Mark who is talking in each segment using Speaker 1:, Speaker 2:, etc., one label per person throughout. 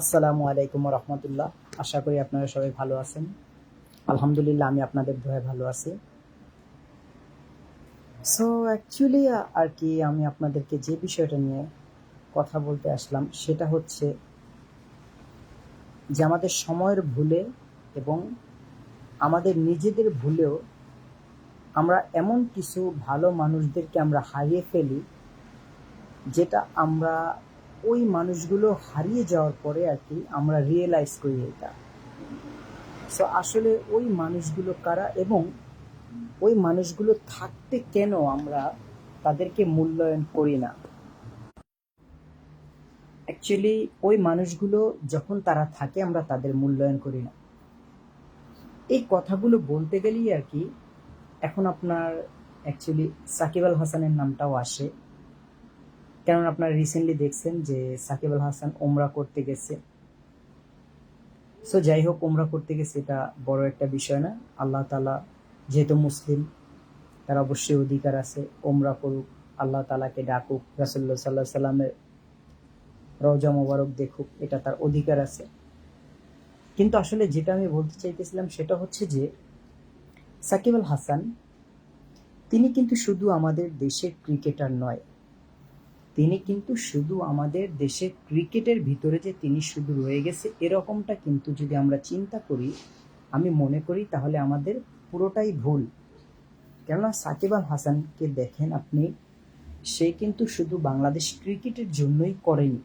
Speaker 1: আসসালামু আলাইকুম রহমতুল্লাহ। আশা করি আপনারা সবাই ভালো আছেন। আলহামদুলিল্লাহ, আমি আপনাদের দোয়া ভালো আছি। সো অ্যাকচুয়ালি আর কি, আমি আপনাদেরকে যে বিষয়টা নিয়ে কথা বলতে আসলাম, সেটা হচ্ছে যে আমাদের সময়ের ভুলে এবং আমাদের নিজেদের ভুলেও আমরা এমন কিছু ভালো মানুষদেরকে আমরা হারিয়ে ফেলি, যেটা আমরা ওই মানুষগুলো হারিয়ে যাওয়ার পরে আর কি আমরা রিয়েলাইজ করি এটা। সো আসলে ওই মানুষগুলো কারা এবং ওই মানুষগুলো থাকতে কেন আমরা তাদেরকে মূল্যায়ন করি না? অ্যাকচুয়ালি ওই মানুষগুলো যখন তারা থাকে, আমরা তাদের মূল্যায়ন করি না। এই কথাগুলো বলতে গেলেই আর কি, এখন আপনার অ্যাকচুয়ালি সাকিব আল হাসানের নামটাও আসে। কেননা আপনারা রিসেন্টলি দেখছেন যে সাকিব আল হাসান ওমরা করতে গেছে। সো যাই হোক ওমরা করতে গেছে এটা বড় একটা বিষয় না। আল্লাহ তালা যেহেতু মুসলিম, তার অবশ্যই অধিকার আছে। ওমরা করুক, আল্লাহ তালাকে ডাকুক রাসুল্লাহ সাল্লাহ সাল্লামের রওজা মোবারক দেখুক, এটা তার অধিকার আছে। কিন্তু আসলে যেটা আমি বলতে চাইতেছিলাম সেটা হচ্ছে যে, সাকিব আল হাসান, তিনি কিন্তু শুধু আমাদের দেশের ক্রিকেটার নয় তিনি কিন্তু শুধু আমাদের দেশে ক্রিকেটের ভিতরে যে তিনি শুধু রয়ে গেছে, এরকমটা কিন্তু যদি আমরা চিন্তা করি, আমি মনে করি তাহলে আমাদের পুরোটাই ভুল। কেননা সাকিব আল হাসানকে দেখেন আপনি, সে কিন্তু শুধু বাংলাদেশ ক্রিকেটের জন্যই করেনি।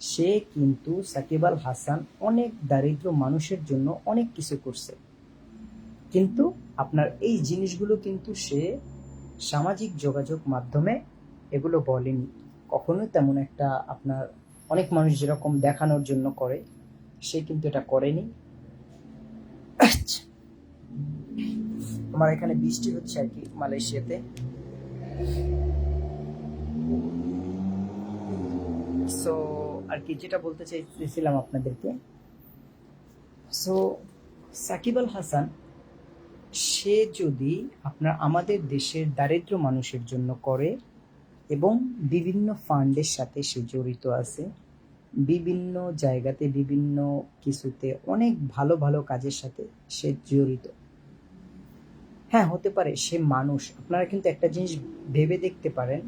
Speaker 1: সে কিন্তু সাকিব আল হাসান অনেক দারিদ্র মানুষের জন্য অনেক কিছু করছে। কিন্তু আপনার এই জিনিসগুলো কিন্তু সে সামাজিক যোগাযোগ মাধ্যমে এগুলো বলেনি। কখনোই তেমন একটা আপনার অনেক মানুষ যেরকম দেখানোর জন্য করে, সে কিন্তু এটা করেনি। আমার এখানে বৃষ্টি হচ্ছে আর কি মালয়েশিয়াতে। সো আর কি যেটা বলতে চাইছিলাম আপনাদেরকে সো সাকিব আল হাসান, সে যদি আপনার আমাদের দেশের দারিদ্র মানুষের জন্য করে এবং বিভিন্ন ফান্ডের সাথে সে জড়িত আছে। বিভিন্ন জায়গাতে বিভিন্ন কিছুতে অনেক ভালো ভালো কাজের সাথে সে জড়িত। হ্যাঁ হতে পারে সে মানুষ। আপনারা কিন্তু একটা জিনিস ভেবে দেখতে পারেন,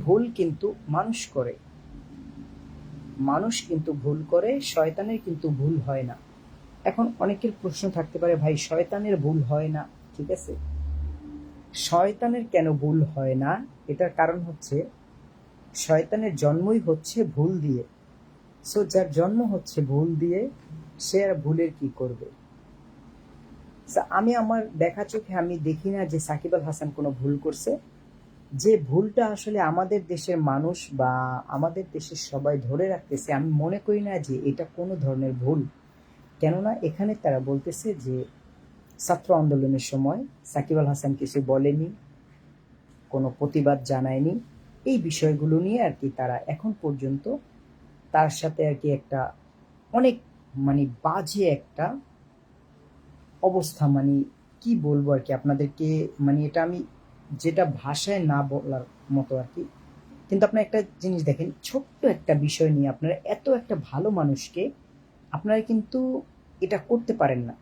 Speaker 1: ভুল কিন্তু মানুষ করে। মানুষ কিন্তু ভুল করে, শয়তানের কিন্তু ভুল হয় না। এখন অনেকের প্রশ্ন থাকতে পারে, ভাই, শয়তানের ভুল হয় না। ঠিক আছে? শয়তানের কেন ভুল হয় না? এটার কারণ হচ্ছে, শয়তানের জন্মই হচ্ছে ভুল দিয়ে। সো যার জন্ম হচ্ছে ভুল দিয়ে, সে আর ভুলের কি করবে? আমি আমার দেখা চোখে আমি দেখি না যে সাকিব আল হাসান কোনো ভুল করছে। যে ভুলটা আসলে আমাদের দেশের মানুষ বা আমাদের দেশের সবাই ধরে রাখতেছে, আমি মনে করি না যে এটা কোনো ধরনের ভুল। কেননা এখানে তারা বলতেছে যে ছাত্র আন্দোলনের সময় সাকিব আল হাসান কিছু বলেনি, কোনো প্রতিবাদ জানায়নি। এই বিষয়গুলো নিয়ে আর কি তারা এখন পর্যন্ত তার সাথে আর কি একটা অনেক মানে বাজে একটা অবস্থা মানে কি বলব আর কি আপনাদেরকে মানে এটা আমি যেটা ভাষায় না বলার মতো আর কি। কিন্তু আপনার একটা জিনিস দেখেন, ছোট্ট একটা বিষয় নিয়ে আপনারা এত একটা ভালো মানুষকে আপনারা কিন্তু এটা করতে পারেন না।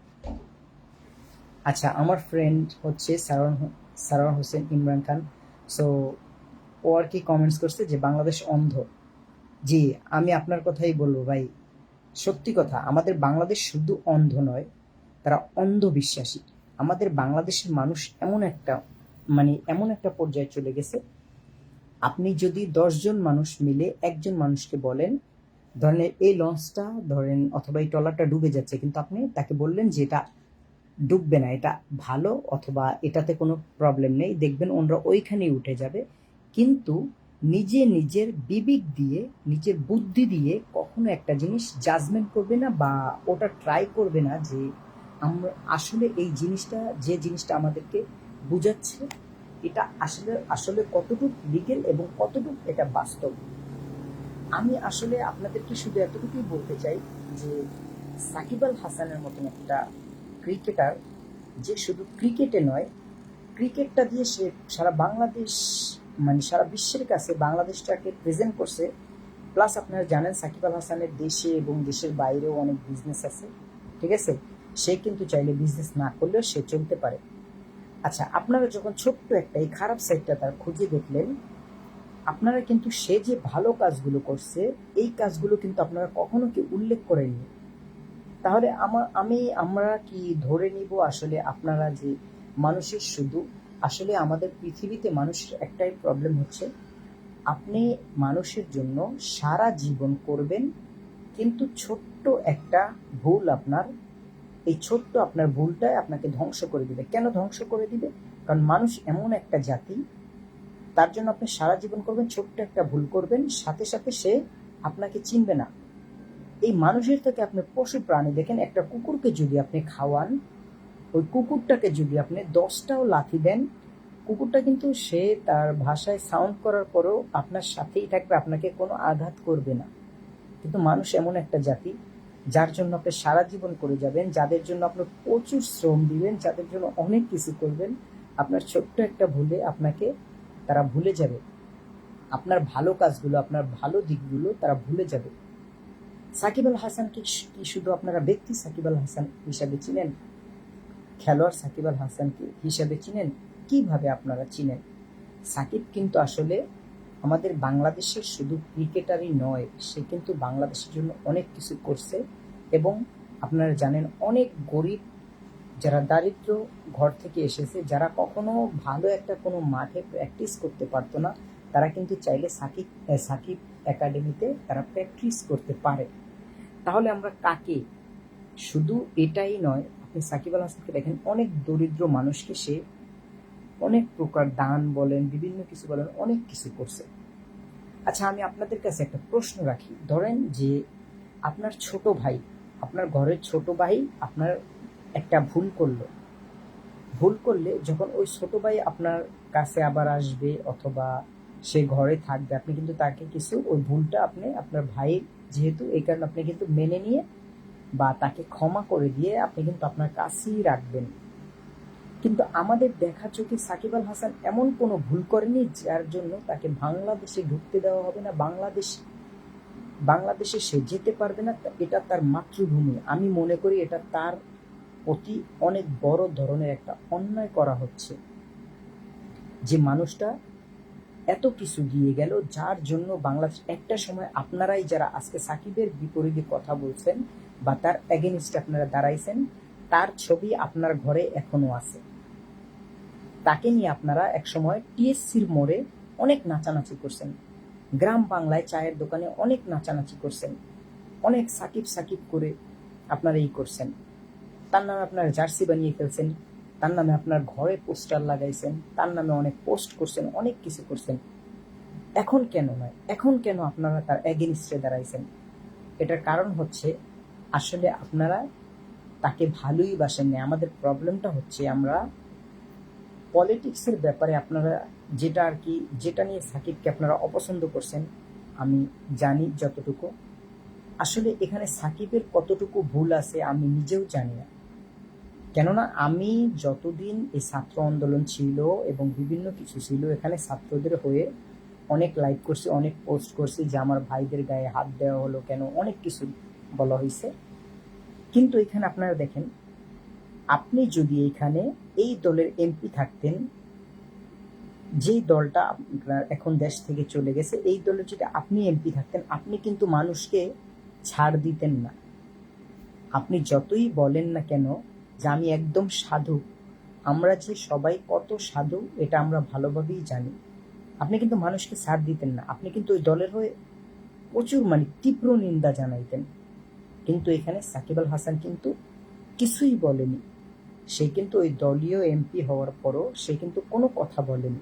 Speaker 1: আচ্ছা আমার ফ্রেন্ড হচ্ছে সারন সারোয়ার হোসেন ইমরান খান। সো ও আর কি কমেন্টস করছে যে, বাংলাদেশ অন্ধ। জি, আমি আপনার কথাই বলব ভাই। সত্যি কথা, আমাদের বাংলাদেশ শুধু অন্ধ নয়, তারা অন্ধবিশ্বাসী। আমাদের বাংলাদেশের মানুষ এমন একটা মানে এমন একটা পর্যায়ে চলে গেছে। আপনি যদি দশজন মানুষ মিলে একজন মানুষকে বলেন, ধরেন এই লঞ্চটা, ধরেন অথবা এই ট্রলারটা ডুবে যাচ্ছে, কিন্তু আপনি তাকে বললেন যে, এটা ডুববে না, এটা ভালো অথবা এটাতে কোনো প্রবলেম নেই। দেখবেন ওনরা ওইখানেই উঠে যাবে। কিন্তু নিজে নিজের বিবেক দিয়ে, নিজের বুদ্ধি দিয়ে কখনো একটা জিনিস জাজমেন্ট করবে না বা ওটা ট্রাই করবে না যে আমরা আসলে এই জিনিসটা, যে জিনিসটা আমাদেরকে বুঝাচ্ছে, এটা আসলে আসলে কতটুকু লিগেল এবং কতটুকু এটা বাস্তব। আমি আসলে আপনাদেরকে শুধু এতটুকুই বলতে চাই যে সাকিব আল হাসানের মতন একটা ক্রিকেটার যে শুধু ক্রিকেটে নয়, ক্রিকেটটা দিয়ে সে সারা বাংলাদেশ মানে সারা বিশ্বের কাছে বাংলাদেশটাকে প্রেজেন্ট করছে। প্লাস আপনারা জানেন সাকিব আল হাসানের দেশে এবং দেশের বাইরেও অনেক বিজনেস আছে, ঠিক আছে? সে কিন্তু চাইলে বিজনেস না করলেও সে চলতে পারে। আচ্ছা আপনারা যখন ছোট্ট একটা এই খারাপ সাইডটা তার খুঁজে দেখলেন, আপনারা কিন্তু সে যে ভালো কাজগুলো করছে, এই কাজগুলো কিন্তু আপনারা কখনো কি উল্লেখ করেননি? তাহলে আমার আমি, আমরা কি ধরে নিব আসলে আপনারা যে মানুষের শুধু, আসলে আমাদের পৃথিবীতে মানুষের একটাই প্রবলেম হচ্ছে, আপনি মানুষের জন্য সারা জীবন করবেন, কিন্তু ছোট্ট একটা ভুল আপনার, এই ছোট্ট আপনার ভুলটাই আপনাকে ধ্বংস করে দিবে। কেন ধ্বংস করে দিবে? কারণ মানুষ এমন একটা জাতি, তার জন্য আপনি সারা জীবন করবেন, ছোট্ট একটা ভুল করবেন, সাথে সাথে সে আপনাকে চিনবে না। এই মানুষের থেকে আপনি পশু প্রাণী দেখেন, একটা কুকুরকে যদি আপনি খাওয়ান, ওই কুকুরটাকে যদি আপনি দশটাও লাথি দেন, কুকুরটা কিন্তু সে তার ভাষায় সাউন্ড করার পরেও আপনার সাথেই থাকবে, আপনাকে কোনো আঘাত করবে না। কিন্তু মানুষ এমন একটা জাতি, যার জন্য আপনি সারা জীবন করে যাবেন, যাদের জন্য আপনি প্রচুর শ্রম দিবেন, যাদের জন্য অনেক কিছু করবেন, আপনার ছোট্ট একটা ভুলে আপনাকে তারা ভুলে যাবে। আপনার ভালো কাজগুলো, আপনার ভালো দিকগুলো তারা ভুলে যাবে। সাকিব আল হাসানকে কি শুধু আপনারা ব্যক্তি? সাকিব আল হাসান হিসাবে চিনেন? খেলোয়াড় সাকিব আল হাসানকে হিসাবে চিনেন? কীভাবে আপনারা চিনেন? সাকিব কিন্তু আসলে আমাদের বাংলাদেশের শুধু ক্রিকেটারই নয়, সে কিন্তু বাংলাদেশের জন্য অনেক কিছু করছে এবং আপনারা জানেন অনেক গরিব যারা দারিদ্র ঘর থেকে এসেছে, যারা কখনো ভালো একটা কোনো মাঠে প্র্যাকটিস করতে পারতো না, তারা কিন্তু চাইলে সাকিব সাকিব একাডেমিতে তারা প্র্যাকটিস করতে পারে। তাহলে আমরা কাকে? শুধু এটাই নয়, আপনি সাকিব আল হাসানকে দেখেন, অনেক দরিদ্র মানুষকে সে অনেক প্রকার দান বলেন, বিভিন্ন কিছু বলেন, অনেক কিছু করছে। আচ্ছা আমি আপনাদের কাছে একটা প্রশ্ন রাখি। ধরেন যে আপনার ছোট ভাই, আপনার ঘরের ছোট ভাই আপনার একটা ভুল করল। ভুল করলে যখন ওই ছোট ভাই আপনার কাছে আবার আসবে অথবা সে ঘরে থাকবে, আপনি কিন্তু তাকে কিছু ওই ভুলটা আপনি আপনার ভাইয়ের যেহেতু এই কারণে আপনি কিন্তু মেনে নিয়ে বা তাকে ক্ষমা করে দিয়ে আপনি কিন্তু আপনার কাছেই রাখবেন। কিন্তু আমাদের দেখা চোখে সাকিব আল হাসান এমন কোনো ভুল করেনি যার জন্য তাকে বাংলাদেশে ঢুকতে দেওয়া হবে না, বাংলাদেশ, বাংলাদেশে সে যেতে পারবে না এটা তার মাতৃভূমি। আমি মনে করি এটা তার প্রতি অনেক বড় ধরনের একটা অন্যায় করা হচ্ছে। যে মানুষটা এত কিছু দিয়ে গেল, যার জন্য বাংলাদেশ একটা সময় আপনারাই যারা আজকে সাকিবের বিপরীতে কথা বলছেন বা তার এগেনস্টে আপনারা দাঁড়াইছেন, তার ছবি আপনার ঘরে এখনও আছে। তাকে নিয়ে আপনারা একসময় টিএসসির মোড়ে অনেক নাচানাচি করছেন। গ্রাম বাংলায় চায়ের দোকানে অনেক নাচানাচি করছেন। অনেক সাকিব সাকিব করে আপনারা এই করছেন। তার নামে আপনার জার্সি বানিয়ে ফেলছেন। তার নামে আপনার ঘরে পোস্টার লাগাইছেন, তার নামে অনেক পোস্ট করছেন, অনেক কিছু করছেন। এখন কেন নয়? এখন কেন আপনারা তার এগেনিস্টে দাঁড়াইছেন? এটার কারণ হচ্ছে, আসলে আপনারা তাকে ভালোই বাসেন না আমাদের প্রবলেমটা হচ্ছে আমরা পলিটিক্সের ব্যাপারে আপনারা যেটা আর কি, যেটা নিয়ে সাকিবকে আপনারা অপছন্দ করছেন, আমি জানি যতটুকু। আসলে এখানে সাকিবের কতটুকু ভুল আছে আমি নিজেও জানি না। কেননা আমি যতদিন এই ছাত্র আন্দোলন ছিল এবং বিভিন্ন কিছু ছিল, এখানে ছাত্রদের হয়ে অনেক লাইক করছি, অনেক পোস্ট করছি যে আমার ভাইদের গায়ে হাত দেওয়া হলো কেন, অনেক কিছু বলা হয়েছে। কিন্তু এখানে আপনারা দেখেন, আপনি যদি এখানে এই দলের এমপি থাকতেন, যেই দলটা আপনার এখন দেশ থেকে চলে গেছে, এই দলের যদি আপনি এমপি থাকতেন, আপনি কিন্তু মানুষকে ছাড় দিতেন না। আপনি যতই বলেন না কেন যে আমি একদম সাধু। আমরা যে সবাই কত সাধু, এটা আমরা ভালোভাবেই জানি। আপনি কিন্তু মানুষকে ছাড় দিতেন না। আপনি কিন্তু ওই দলের হয়ে প্রচুর মানে তীব্র নিন্দা জানাইতেন। কিন্তু এখানে সাকিব আল হাসান কিন্তু কিছুই বলেনি। সে কিন্তু ওই দলীয় এমপি হওয়ার পরও সে কিন্তু কোনো কথা বলেনি।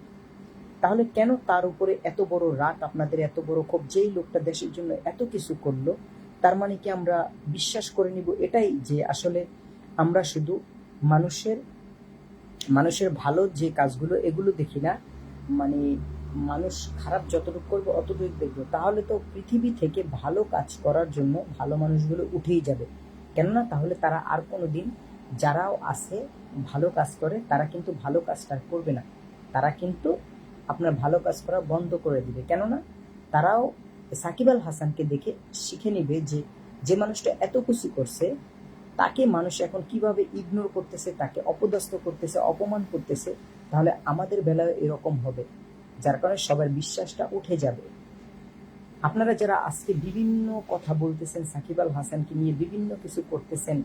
Speaker 1: তাহলে কেন তার উপরে এত বড় রাগ, আপনাদের এত বড় ক্ষোভ, যেই লোকটা দেশের জন্য এত কিছু করল, তার মানে কি আমরা বিশ্বাস করে নিব? এটাই যে আসলে আমরা শুধু মানুষের মানুষের ভালো যে কাজগুলো, এগুলো দেখি না। মানে মানুষ খারাপ যতটুকু করবে অতটুকু দেখব। তাহলে তো পৃথিবী থেকে ভালো কাজ করার জন্য ভালো মানুষগুলো উঠেই যাবে। কেননা তাহলে তারা আর কোনো দিন যারাও আছে, ভালো কাজ করে, তারা কিন্তু ভালো কাজটা করবে না। তারা কিন্তু আপনার ভালো কাজ করা বন্ধ করে দিবে। কেননা তারাও সাকিব আল হাসানকে দেখে শিখে নেবে যে যে মানুষটা এত খুশি করছে তাকে মানুষ এখন কীভাবে ইগনোর করতেছে, তাকে অপদস্থ করতেছে, অপমান করতেছে, তাহলে আমাদের বেলায় এরকম হবে, যার কারণে সবার বিশ্বাসটা উঠে যাবে। আপনারা যারা আজকে বিভিন্ন কথা বলতেছেন, সাকিব আল হাসানকে নিয়ে বিভিন্ন কিছু করতেছেন,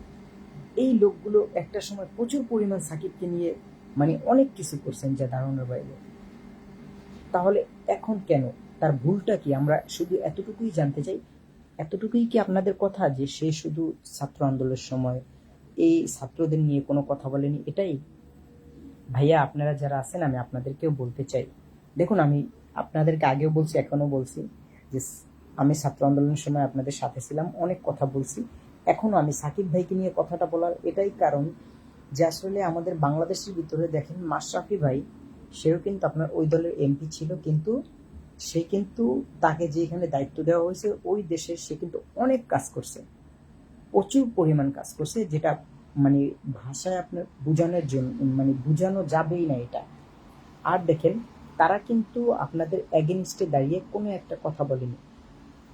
Speaker 1: এই লোকগুলো একটা সময় প্রচুর পরিমাণ সাকিবকে নিয়ে মানে অনেক কিছু করছেন যা ধারণার বাইরে। তাহলে এখন কেন? তার ভুলটা কি? আমরা শুধু এতটুকুই জানতে চাই এতটুকুই কি আপনাদের কথা যে সে শুধু ছাত্র আন্দোলনের সময় এই ছাত্রদের নিয়ে কোনো কথা বলেনি? এটাই। ভাইয়া, আপনারা যারা আছেন, আমি আপনাদেরকেও বলতে চাই। দেখুন, আমি আপনাদেরকে আগেও বলছি এখনও বলছি যে আমি ছাত্র আন্দোলনের সময় আপনাদের সাথে ছিলাম, অনেক কথা বলছি। এখনও আমি সাকিব ভাইকে নিয়ে কথাটা বলার এটাই কারণ যে আসলে আমাদের বাংলাদেশের ভিতরে দেখেন, মাশরাফি ভাই, সেও কিন্তু আপনার ওই দলের এমপি ছিল, কিন্তু সে কিন্তু তাকে যেখানে দায়িত্ব দেওয়া হয়েছে, ওই দেশে সে কিন্তু অনেক কাজ করছে। প্রচুর পরিমাণ কাজ করছে, যেটা মানে ভাষায় আপনার বোঝানোর জন্য মানে বোঝানো যাবেই না এটা। আর দেখেন, তারা কিন্তু আপনাদের এগেনস্টে দাঁড়িয়ে কোনো একটা কথা বলেনি।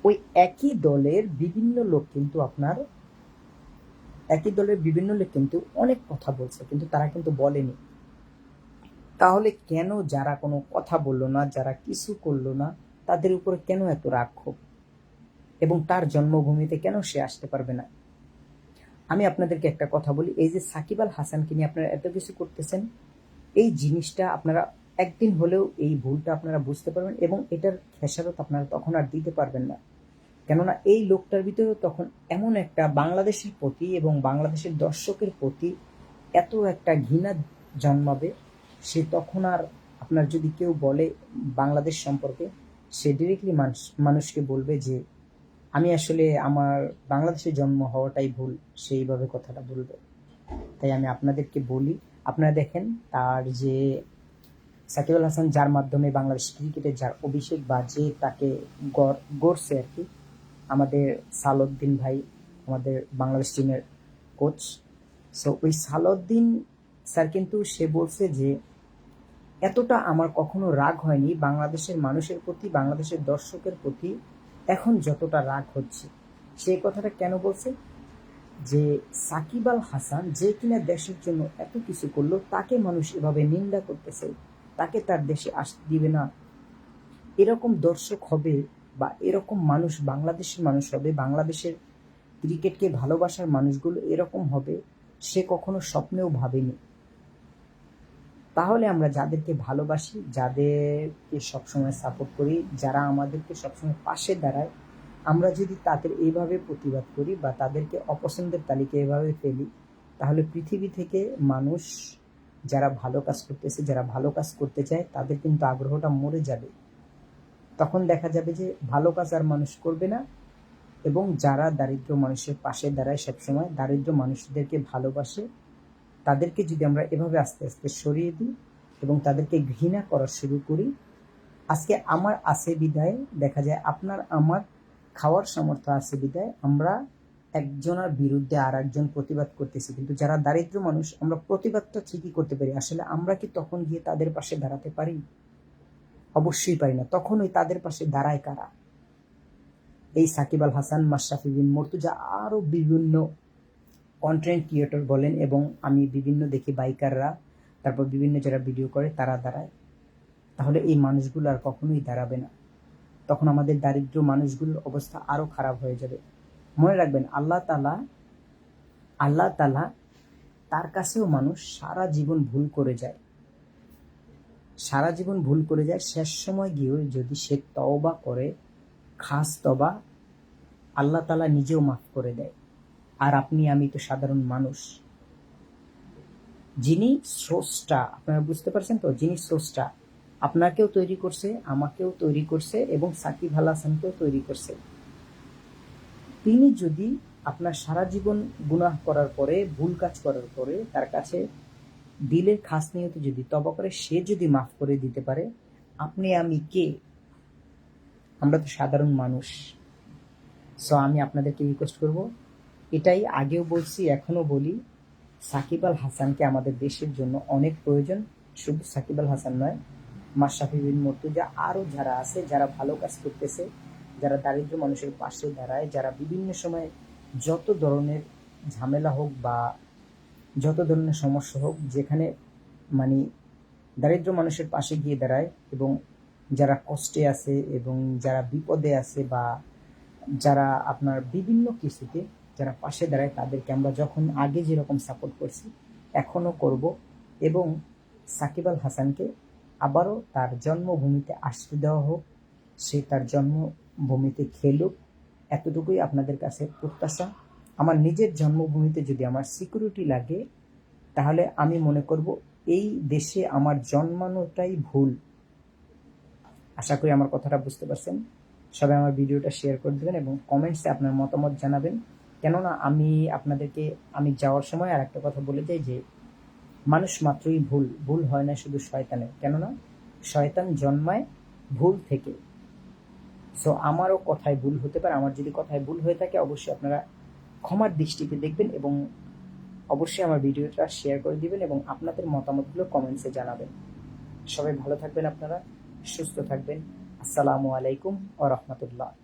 Speaker 1: ওই একই দলের বিভিন্ন লোক কিন্তু আপনার, একই দলের বিভিন্ন লোক কিন্তু অনেক কথা বলছে, কিন্তু তারা কিন্তু বলেনি। তাহলে কেন যারা কোনো কথা বলল না, যারা কিছু করল না, তাদের উপরে কেন এত রাগ ক্ষোভ? এবং তার জন্মভূমিতে কেন সে আসতে পারবে না? আমি আপনাদেরকে একটা কথা বলি। এই যে সাকিব আল হাসানকে নিয়ে আপনারা এত কিছু করতেছেন, এই জিনিসটা আপনারা একদিন হলেও এই ভুলটা আপনারা বুঝতে পারবেন এবং এটার খেসারত আপনারা তখন আর দিতে পারবেন না। কেননা এই লোকটার ভিতরে তখন এমন একটা বাংলাদেশের প্রতি এবং বাংলাদেশের দর্শকের প্রতি এত একটা ঘৃণা জন্মাবে সে তখন আর আপনার যদি কেউ বলে বাংলাদেশ সম্পর্কে, সে ডিরেক্টলি মানুষ, মানুষকে বলবে যে, আমি আসলে আমার বাংলাদেশে জন্ম হওয়াটাই ভুল সেইভাবে কথাটা বলবে। তাই আমি আপনাদেরকে বলি, আপনারা দেখেন তার যে সাকিব আল হাসান, যার মাধ্যমে বাংলাদেশ ক্রিকেটে যার অভিষেক বা যে তাকে গড়, গড়ছে আর কি। আমাদের সালউদ্দিন ভাই, আমাদের বাংলাদেশ টিমের কোচ সো ওই সালউদ্দিন স্যার কিন্তু সে বলছে যে এতটা আমার কখনো রাগ হয়নি, বাংলাদেশের মানুষের প্রতি, বাংলাদেশের দর্শকের প্রতি এখন যতটা রাগ হচ্ছে। সেই কথাটা কেন বলছে? যে সাকিব আল হাসান যে কিনা দেশের জন্য এত কিছু করল, তাকে মানুষ এভাবে নিন্দা করতেছে, তাকে তার দেশে আসতে দিবে না। এরকম দর্শক হবে বা এরকম মানুষ বাংলাদেশের মানুষ হবে, বাংলাদেশের ক্রিকেটকে ভালোবাসার মানুষগুলো এরকম হবে, সে কখনো স্বপ্নেও ভাবেনি। তাহলে আমরা যাদেরকে ভালোবাসি, যাদেরকে সবসময় সাপোর্ট করি, যারা আমাদেরকে সবসময় পাশে দাঁড়ায়, আমরা যদি তাদের এইভাবে প্রতিবাদ করি বা তাদেরকে অপছন্দের তালিকা এভাবে ফেলি, তাহলে পৃথিবী থেকে মানুষ যারা ভালো কাজ করতেছে, যারা ভালো কাজ করতে চায়, তাদের কিন্তু আগ্রহটা মরে যাবে। তখন দেখা যাবে যে ভালো কাজ আর মানুষ করবে না এবং যারা দারিদ্র মানুষের পাশে দাঁড়ায় সবসময়, দারিদ্র মানুষদেরকে ভালোবাসে তাদেরকে যদি আমরা এভাবে আস্তে আস্তে সরিয়ে দিই এবং তাদেরকে ঘৃণা করা শুরু করি, আজকে আমার আছে বিদায়, দেখা যায় আপনার, আমার খাওয়ার সামর্থ্য আছে বিদায়, আমরা একজনের বিরুদ্ধে আর একজন প্রতিবাদ করতেছি। কিন্তু যারা দারিদ্র মানুষ, আমরা প্রতিবাদটা ঠিকই করতে পারি। আসলে আমরা কি তখন গিয়ে তাদের পাশে দাঁড়াতে পারি? অবশ্যই পারি না। তখন ওই তাদের পাশে দাঁড়ায় কারা? এই সাকিব আল হাসান, মাশরাফি বিন মর্তুজা আরও বিভিন্ন কন্টেন্ট ক্রিয়েটর বলেন এবং আমি বিভিন্ন দেখি বাইকাররা তারপর বিভিন্ন যারা ভিডিও করে তারা দাঁড়ায়। তাহলে এই মানুষগুলো আর কখনোই দাঁড়াবে না। তখন আমাদের দারিদ্র মানুষগুলোর অবস্থা আরও খারাপ হয়ে যাবে। মনে রাখবেন, আল্লাহ তালা আল্লাহ তালা তার কাছেও মানুষ সারা জীবন ভুল করে যায়। সারা জীবন ভুল করে যায়। শেষ সময় গিয়েও যদি সে তওবা করে, খাস তবা আল্লাহ তালা নিজেও মাফ করে দেয়। আর আপনি, আমি তো সাধারণ মানুষ। যিনি স্রষ্টা, আপনারা বুঝতে পারছেন তো? যিনি স্রষ্টা, আপনাকেও তৈরি করছে, আমাকেও তৈরি করছে, এবং সাকিব আল হাসানকেও তৈরি করছে। তিনি যদি আপনার সারা জীবন গুনাহ করার পরে, ভুল কাজ করার পরে, তার কাছে দিলের খাস নিয়ত যদি তবা করে, সে যদি মাফ করে দিতে পারে, আপনি, আমি কে? আমরা তো সাধারণ মানুষ। সো আমি আপনাদেরকে রিকোয়েস্ট করব এটাই আগেও বলছি, এখনও বলি, সাকিব আল হাসানকে আমাদের দেশের জন্য অনেক প্রয়োজন। শুধু সাকিব আল হাসান নয়, মাশরাফি বিন মর্তুজা আরও যারা আছে, যারা ভালো কাজ করতেছে, যারা দারিদ্র মানুষের পাশে দাঁড়ায়, যারা বিভিন্ন সময় যত ধরনের ঝামেলা হোক বা যত ধরনের সমস্যা হোক, যেখানে মানে দারিদ্র মানুষের পাশে গিয়ে দাঁড়ায় এবং যারা কষ্টে আছে এবং যারা বিপদে আছে বা যারা আপনার বিভিন্ন কিছুতে যারা পাশে দাঁড়ায় তাদেরকে আমরা যখন আগে যেরকম সাপোর্ট করছি, এখনও করব এবং সাকিব আল হাসানকে আবারও তার জন্মভূমিতে আশ্রয় দেওয়া হোক, সে তার জন্মভূমিতে খেলুক, এতটুকুই আপনাদের কাছে প্রত্যাশা। আমার নিজের জন্মভূমিতে যদি আমার সিকিউরিটি লাগে, তাহলে আমি মনে করব এই দেশে আমার জন্মানোটাই ভুল। আশা করি আমার কথাটা বুঝতে পারছেন। সবাই আমার ভিডিওটা শেয়ার করে দেবেন এবং কমেন্টসে আপনার মতামত জানাবেন। কেননা আমি আপনাদেরকে, আমি যাওয়ার সময় আর একটা কথা বলে যাই যে, মানুষ মাত্রই ভুল ভুল হয় না শুধু শয়তানের। কেননা শয়তান জন্মায় ভুল থেকে। সো আমারও কথায় ভুল হতে পারে, আমার যদি কথায় ভুল হয়ে থাকে, অবশ্যই আপনারা ক্ষমার দৃষ্টিতে দেখবেন এবং অবশ্যই আমার ভিডিওটা শেয়ার করে দিবেন এবং আপনাদের মতামতগুলো কমেন্টসে জানাবেন। সবাই ভালো থাকবেন আপনারা, সুস্থ থাকবেন। আসসালামু আলাইকুম ও রহমতুল্লাহ।